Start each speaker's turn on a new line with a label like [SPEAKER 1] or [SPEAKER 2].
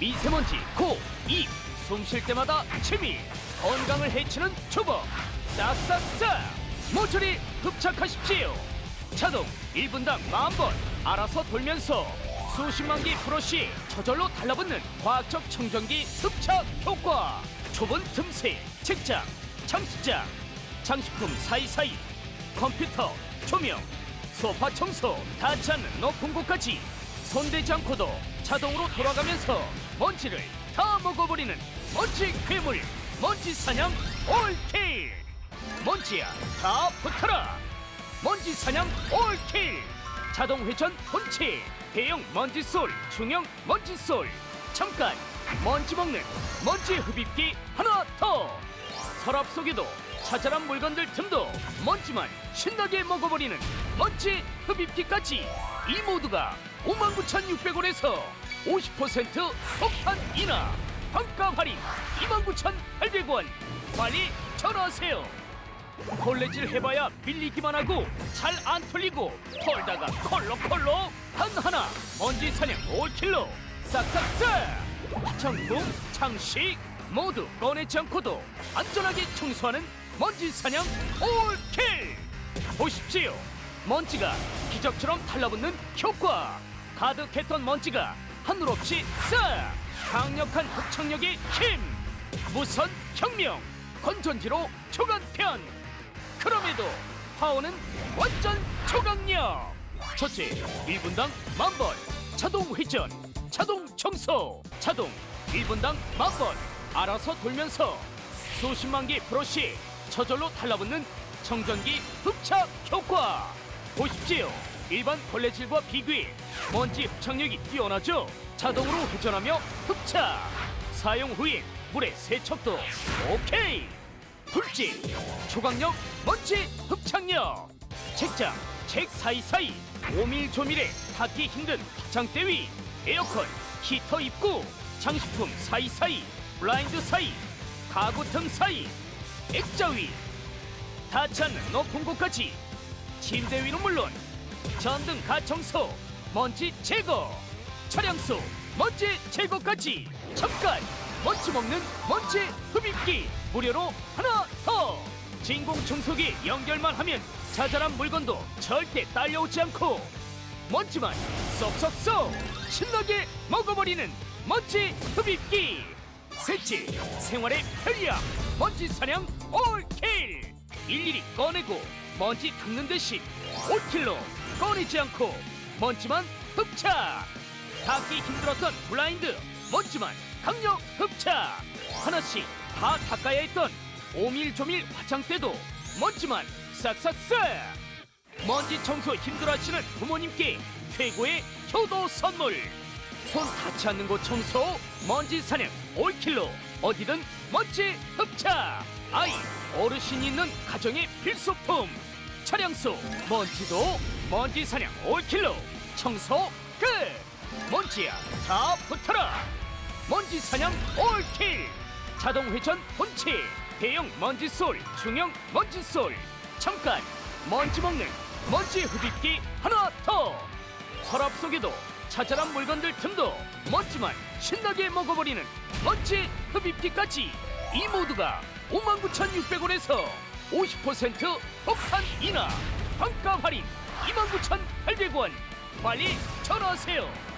[SPEAKER 1] 미세먼지, 코, 입, 숨 쉴 때마다 침이 건강을 해치는 초보. 싹싹싹. 모조리 흡착하십시오. 자동 1분당 만번 알아서 돌면서 수십만 개 브러쉬 저절로 달라붙는 과학적 청정기 흡착 효과. 좁은 틈새 책장 장식장 장식품 사이사이 컴퓨터 조명 소파 청소 닿지 않는 높은 곳까지 손대지 않고도 자동으로 돌아가면서 먼지를 다 먹어버리는 먼지 괴물 먼지 사냥 올킬. 먼지야 다 붙어라. 먼지 사냥 올킬. 자동 회전 본체 대형 먼지 쏠 중형 먼지 쏠 잠깐 먼지 먹는 먼지 흡입기 하나 더. 서랍 속에도 자잘한 물건들 틈도 먼지만 신나게 먹어버리는 먼지 흡입기까지 이 모두가 59,600원에서 50% 폭탄 인하. 반가 할인 29,800원. 빨리 전화하세요. 콜레질 해봐야 밀리기만 하고 잘 안 털리고 털다가 컬러컬러 단 하나. 먼지 사냥 5킬로. 싹싹싹. 청풍 창식 모두 꺼내지 않고도 안전하게 청소하는 먼지 사냥 올킬. 보십시오. 먼지가 기적처럼 달라붙는 효과 가득했던 먼지가 하늘 없이 싹 강력한 흡착력의 힘! 무선 혁명! 건전지로 초간편! 그럼에도 파워는 완전 초강력! 첫째 1분당 만번 자동 회전! 자동 청소! 자동 1분당 만번 알아서 돌면서! 수십만 개 브러쉬! 저절로 달라붙는 청전기 흡착 효과! 보십시오! 일반 걸레질과 비교해 먼지 흡착력이 뛰어나죠. 자동으로 회전하며 흡착. 사용 후에 물에 세척도 오케이. 둘째 초강력 먼지 흡착력. 책장 책 사이사이. 오밀조밀에 닿기 힘든 화장대 위. 에어컨 히터 입구. 장식품 사이사이. 블라인드 사이. 가구 틈 사이. 액자 위. 닿지 않는 높은 곳까지. 침대 위는 물론 전등 가청소 먼지 제거. 차량 속 먼지 제거까지. 잠깐 먼지 먹는 먼지 흡입기. 무료로 하나 더. 진공 청소기 연결만 하면 자잘한 물건도 절대 딸려오지 않고 먼지만 쏙쏙쏙 신나게 먹어버리는 먼지 흡입기. 셋째 생활의 편리함. 먼지 사냥 올킬. 일일이 꺼내고 먼지 닦는 대신 올킬로 꺼내지 않고 먼지만 흡착. 닦기 힘들었던 블라인드 먼지만 강력 흡착. 하나씩 다 닦아야 했던 오밀조밀 화장대도 먼지만 싹싹싹. 먼지 청소 힘들어하시는 부모님께 최고의 효도 선물. 손 닿지 않는 곳 청소 먼지 사냥 올킬로 어디든 먼지 흡착. 아이 어르신이 있는 가정의 필수품. 차량 속 먼지도 먼지 사냥 올킬로. 청소 끝. 먼지야 다 붙어라. 먼지 사냥 올킬. 자동 회전 본체. 대형 먼지 쏠 중형 먼지 쏠 잠깐 먼지 먹는 먼지 흡입기 하나 더. 서랍 속에도 자잘한 물건들 틈도 먼지만 신나게 먹어버리는 먼지 흡입기까지. 이 모두가 59,600원에서 50% 폭탄 인하. 반가 할인 29,800원. 빨리 전화하세요